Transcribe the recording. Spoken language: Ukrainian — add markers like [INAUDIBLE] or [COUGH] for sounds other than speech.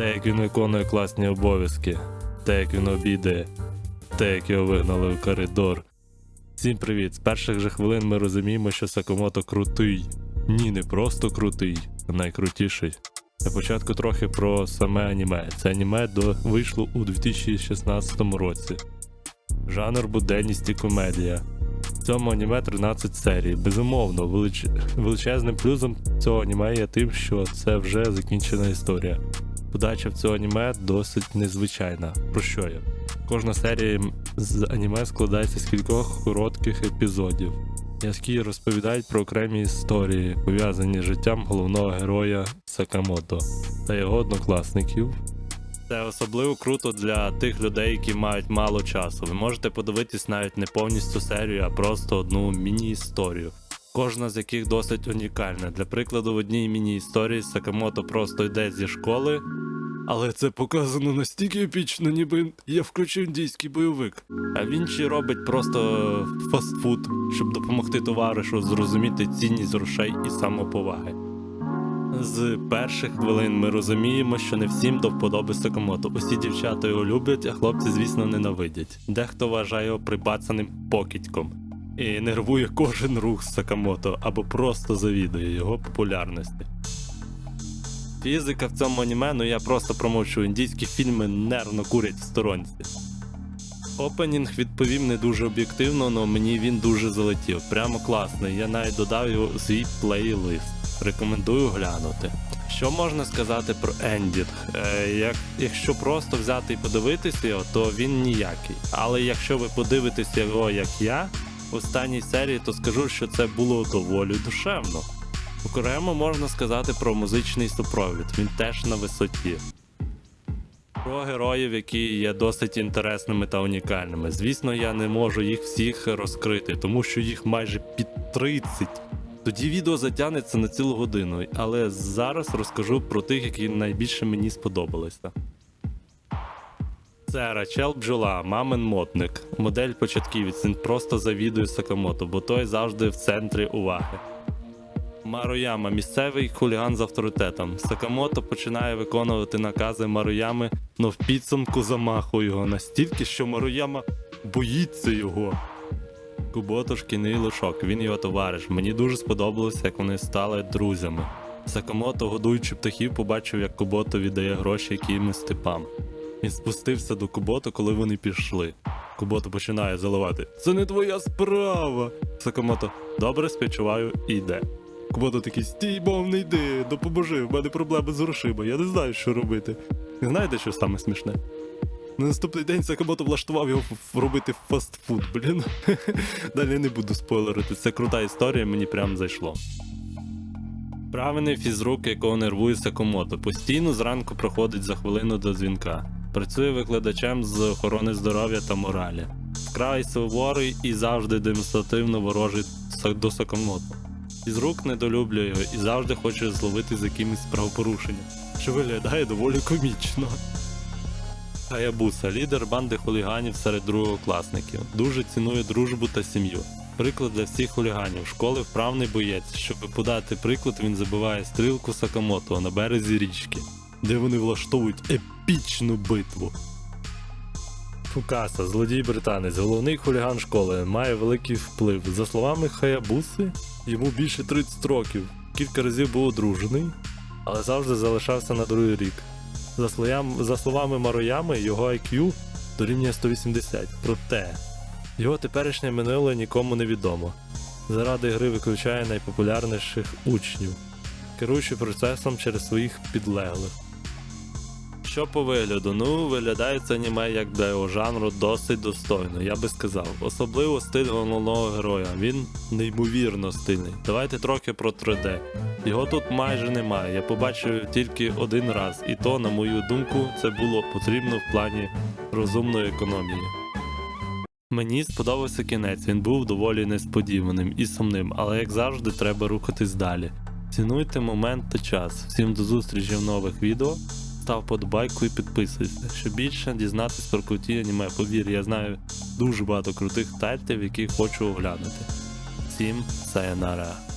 Те, як він виконує класні обов'язки, те, як він обідає, те, як його вигнали в коридор. Всім привіт! З перших же хвилин ми розуміємо, що Сакамото крутий. Ні, не просто крутий, а найкрутіший. Для початку трохи про саме аніме. Це аніме до... вийшло у 2016 році. Жанр буденність і комедія. В цьому аніме 13 серій. Безумовно, велич... величезним плюсом цього аніме є тим, що це вже закінчена історія. Подача в цього аніме досить незвичайна. Про що я? Кожна серія з аніме складається з кількох коротких епізодів, які розповідають про окремі історії, пов'язані з життям головного героя Сакамото та його однокласників. Це особливо круто для тих людей, які мають мало часу. Ви можете подивитись навіть не повністю серію, а просто одну міні-історію. Кожна з яких досить унікальна. Для прикладу, в одній міні-історії Сакамото просто йде зі школи, але це показано настільки епічно, ніби я включив індійський бойовик. А в іншій робить просто фастфуд, щоб допомогти товаришу зрозуміти цінність грошей і самоповаги. З перших хвилин ми розуміємо, що не всім до вподоби Сакамото. Усі дівчата його люблять, а хлопці, звісно, ненавидять. Дехто вважає його прибацаним покидьком і нервує кожен рух Сакамото або просто завідує його популярності. Фізика в цьому аніме, ну я просто промовчу, індійські фільми нервно курять в сторонці. Опенінг відповів не дуже об'єктивно, але мені він дуже залетів. Прямо класний. Я навіть додав його у свій плейлист. Рекомендую глянути. Що можна сказати про ендінг? Е, як, якщо просто взяти і подивитися його, то він ніякий. Але якщо ви подивитесь його як я останній серії, то скажу, що це було доволі душевно. Окремо можна сказати про музичний супровід, він теж на висоті. Про героїв, які є досить інтересними та унікальними. Звісно, я не можу їх всіх розкрити, тому що їх майже під 30. Тоді відео затягнеться на цілу годину, але зараз розкажу про тих, які найбільше мені сподобалися. Це Рачел Бджола, мамин мотник, модель початківець. Він просто завідує Сакамото, бо той завжди в центрі уваги. Маруяма місцевий хуліган з авторитетом. Сакамото починає виконувати накази Маруями, но в підсумку замахує його настільки, що Маруяма боїться його. Кубото шкільний лишок, він його товариш. Мені дуже сподобалося, як вони стали друзями. Сакамото, годуючи птахів, побачив, як Кубото віддає гроші якимось типам. Він спустився до Кубото, коли вони пішли. Кубото починає заливати. Це не твоя справа. Сакамото, добре співчуваю і йде. Кубото такий, стій, мов не йди, допоможи, в мене проблеми з грошима, я не знаю, що робити. І знаєте, що саме смішне? На наступний день Сакамото влаштував його робити фастфуд, блін. [LAUGHS] Далі не буду спойлерити, це крута історія, мені прям зайшло. Правильний фізрук, якого нервує Сакамото, постійно зранку проходить за хвилину до дзвінка. Працює викладачем з охорони здоров'я та моралі. Вкрай суворий і завжди демонстративно ворожий до Сакамото. Фізрук недолюблює його і завжди хоче зловити за якимось правопорушенням, що виглядає доволі комічно. Хаябуса, лідер банди хуліганів серед другокласників, дуже цінує дружбу та сім'ю. Приклад для всіх хуліганів. Школи вправний боєць. Щоб подати приклад, він забиває стрілку Сакамото на березі річки, де вони влаштовують епічну битву. Фукаса, злодій британець, головний хуліган школи, має великий вплив. За словами Хаябуси, йому більше 30 років. Кілька разів був одружений, але завжди залишався на другий рік. За, слоям, за словами Мароями, його IQ дорівнює 180. Проте його теперішнє минуле нікому не відомо. Заради гри виключає найпопулярніших учнів, керуючи процесом через своїх підлеглих. Що по вигляду? Ну, виглядає це аніме як для його жанру досить достойно, я би сказав. Особливо стиль головного героя. Він неймовірно стильний. Давайте трохи про 3D. Його тут майже немає. Я побачив тільки один раз, і то, на мою думку, це було потрібно в плані розумної економії. Мені сподобався кінець, він був доволі несподіваним і сумним, але як завжди, треба рухатись далі. Цінуйте момент та час. Всім до зустрічі в нових відео. Став подобайку і підписуйся, щоб більше дізнатись про круті аніме. Повір, я знаю дуже багато крутих тайтів, які хочу оглянути. Всім сайонара.